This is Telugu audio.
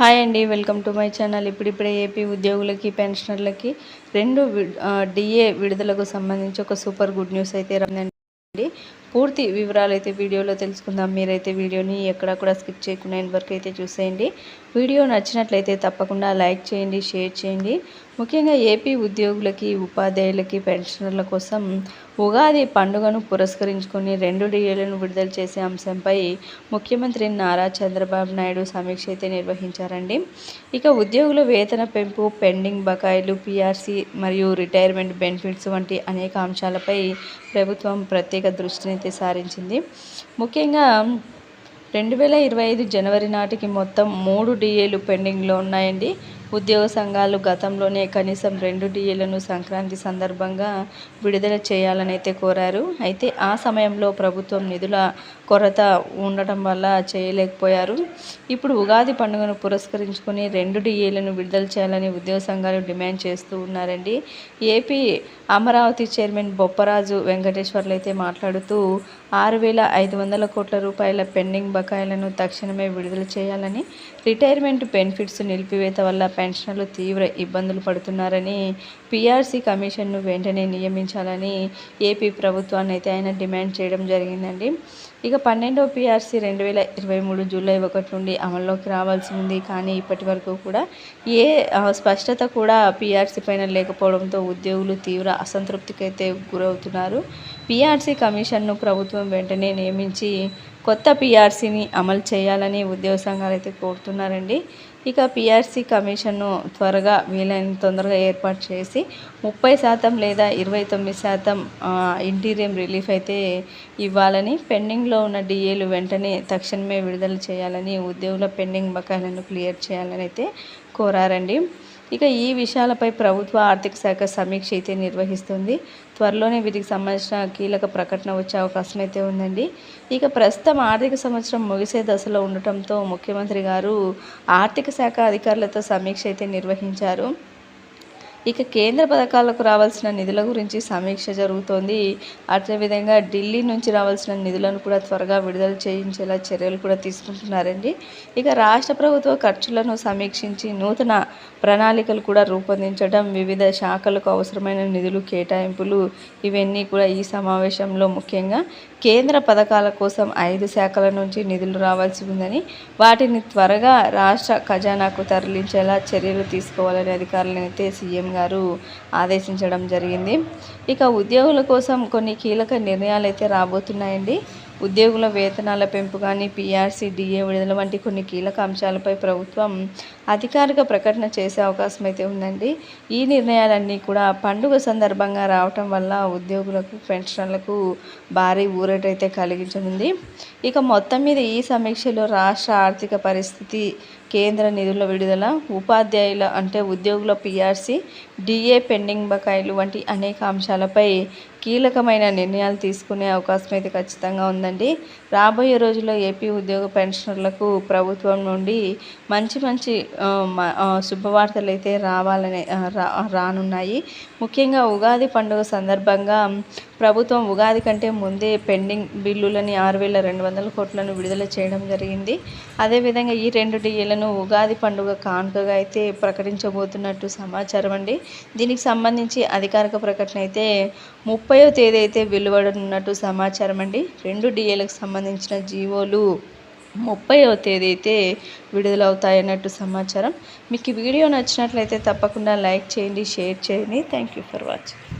హాయ్ అండి వెల్కమ్ టు మై ఛానల్. ఇప్పుడిప్పుడే ఏపీ ఉద్యోగులకి పెన్షనర్లకి రెండు డిఏ విడుదలకు సంబంధించి ఒక సూపర్ గుడ్ న్యూస్ అయితే రండి పూర్తి వివరాలు అయితే వీడియోలో తెలుసుకుందాం. మీరైతే వీడియోని ఎక్కడ కూడా స్కిప్ చేయకుండా వరకు అయితే చూసేయండి. వీడియో నచ్చినట్లయితే తప్పకుండా లైక్ చేయండి షేర్ చేయండి. ముఖ్యంగా ఏపీ ఉద్యోగులకి ఉపాధ్యాయులకి పెన్షనర్ల కోసం ఉగాది పండుగను పురస్కరించుకొని రెండు డిఏలను విడుదల చేసే అంశంపై ముఖ్యమంత్రి నారా చంద్రబాబు నాయుడు సమీక్ష అయితే నిర్వహించారండి. ఇక ఉద్యోగుల వేతన పెంపు పెండింగ్ బకాయిలు పిఆర్సీ మరియు రిటైర్మెంట్ బెనిఫిట్స్ వంటి అనేక అంశాలపై ప్రభుత్వం ప్రత్యేక దృష్టిని అయితే సారించింది. ముఖ్యంగా రెండు వేల ఇరవై ఐదు జనవరి నాటికి మొత్తం మూడు డిఏలు పెండింగ్లో ఉన్నాయండి. ఉద్యోగ సంఘాలు గతంలోనే కనీసం రెండు డిఏలను సంక్రాంతి సందర్భంగా విడుదల చేయాలని అయితే కోరారు. అయితే ఆ సమయంలో ప్రభుత్వం నిధుల కొరత ఉండటం వల్ల చేయలేకపోయారు. ఇప్పుడు ఉగాది పండుగను పురస్కరించుకొని రెండు డిఏలను విడుదల చేయాలని ఉద్యోగ సంఘాలు డిమాండ్ చేస్తూ ఉన్నారండి. ఏపీ అమరావతి చైర్మన్ బొప్పరాజు వెంకటేశ్వర్లు అయితే మాట్లాడుతూ ఆరు వేల ఐదు వందల కోట్ల రూపాయల పెండింగ్ బకాయిలను తక్షణమే విడుదల చేయాలని రిటైర్మెంట్ బెనిఫిట్స్ నిలిపివేత వల్ల పెన్షనర్లు తీవ్ర ఇబ్బందులు పడుతున్నారని పీఆర్సీ కమిషన్ను వెంటనే నియమించాలని ఏపీ ప్రభుత్వాన్ని అయితే ఆయన డిమాండ్ చేయడం జరిగిందండి. ఇక పన్నెండవ పీఆర్సీ రెండు వేల ఇరవై మూడు జూలై ఒకటి నుండి అమల్లోకి రావాల్సి ఉంది. కానీ ఇప్పటి వరకు కూడా ఏ స్పష్టత కూడా పీఆర్సీ పైన లేకపోవడంతో ఉద్యోగులు తీవ్ర అసంతృప్తికి అయితే గురవుతున్నారు. పీఆర్సీ కమిషన్ను ప్రభుత్వం వెంటనే నియమించి కొత్త పీఆర్సీని అమలు చేయాలని ఉద్యోగ సంఘాలు అయితే కోరుతున్నారండి. ఇక పిఆర్సీ కమిషన్ను త్వరగా వీలైన తొందరగా ఏర్పాటు చేసి ముప్పై శాతం లేదా ఇరవై తొమ్మిది శాతం ఇంటీరియం రిలీఫ్ అయితే ఇవ్వాలని పెండింగ్లో ఉన్న డిఏలు వెంటనే తక్షణమే విడుదల చేయాలని ఉద్యోగుల పెండింగ్ బకాయిలను క్లియర్ చేయాలని అయితే కోరారండి. ఇక ఈ విషయాలపై ప్రభుత్వ ఆర్థిక శాఖ సమీక్ష అయితే నిర్వహిస్తుంది. త్వరలోనే వీటికి సంబంధించిన కీలక ప్రకటన వచ్చే అవకాశం అయితే ఉందండి. ఇక ప్రస్తుతం ఆర్థిక సంవత్సరం ముగిసే దశలో ఉండటంతో ముఖ్యమంత్రి గారు ఆర్థిక శాఖ అధికారులతో సమీక్ష అయితే నిర్వహించారు. ఇక కేంద్ర పథకాలకు రావాల్సిన నిధుల గురించి సమీక్ష జరుగుతోంది. అదేవిధంగా ఢిల్లీ నుంచి రావాల్సిన నిధులను కూడా త్వరగా విడుదల చేయించేలా చర్యలు కూడా తీసుకుంటున్నారండి. ఇక రాష్ట్ర ప్రభుత్వ ఖర్చులను సమీక్షించి నూతన ప్రణాళికలు కూడా రూపొందించడం వివిధ శాఖలకు అవసరమైన నిధులు కేటాయింపులు ఇవన్నీ కూడా ఈ సమావేశంలో ముఖ్యంగా కేంద్ర పథకాల కోసం ఐదు శాఖల నుంచి నిధులు రావాల్సి ఉందని వాటిని త్వరగా రాష్ట్ర ఖజానాకు తరలించేలా చర్యలు తీసుకోవాలని అధికారులనైతే సీఎం గారు ఆదేశించడం జరిగింది. ఇక ఉద్యోగుల కోసం కొన్ని కీలక నిర్ణయాలు అయితే రాబోతున్నాయండి. ఉద్యోగుల వేతనాల పెంపు కానీ పీఆర్సీ డిఏ విడుదల వంటి కొన్ని కీలక అంశాలపై ప్రభుత్వం అధికారిక ప్రకటన చేసే అవకాశం అయితే ఉందండి. ఈ నిర్ణయాలన్నీ కూడా పండుగ సందర్భంగా రావటం వల్ల ఉద్యోగులకు పెన్షన్లకు భారీ ఊరటైతే కలిగించనుంది. ఇక మొత్తం మీద ఈ సమీక్షలో రాష్ట్ర ఆర్థిక పరిస్థితి కేంద్ర నిధుల విడుదల ఉపాధ్యాయుల అంటే ఉద్యోగుల పీఆర్సీ డిఏ పెండింగ్ బకాయిలు వంటి అనేక అంశాలపై కీలకమైన నిర్ణయాలు తీసుకునే అవకాశం అయితే ఖచ్చితంగా ఉందండి. రాబోయే రోజుల్లో ఏపీ ఉద్యోగ పెన్షనర్లకు ప్రభుత్వం నుండి మంచి మంచి శుభవార్తలు అయితే రావాలనే రానున్నాయి. ముఖ్యంగా ఉగాది పండుగ సందర్భంగా ప్రభుత్వం ఉగాది కంటే ముందే పెండింగ్ బిల్లులని ఆరు వేల రెండు వందల కోట్లను విడుదల చేయడం జరిగింది. అదేవిధంగా ఈ రెండు డిఏలను ఉగాది పండుగ కానుకగా అయితే ప్రకటించబోతున్నట్టు సమాచారం అండి. దీనికి సంబంధించి అధికారిక ప్రకటన అయితే ముప్పయో తేదీ అయితే వెలువడనున్నట్టు సమాచారం అండి రెండు డిఏలకు సంబంధించిన జీవోలు ముప్పైవ తేదీ అయితే విడుదలవుతాయన్నట్టు సమాచారం. మీకు ఈ వీడియో నచ్చినట్లయితే తప్పకుండా లైక్ చేయండి షేర్ చేయండి. Thank you for watching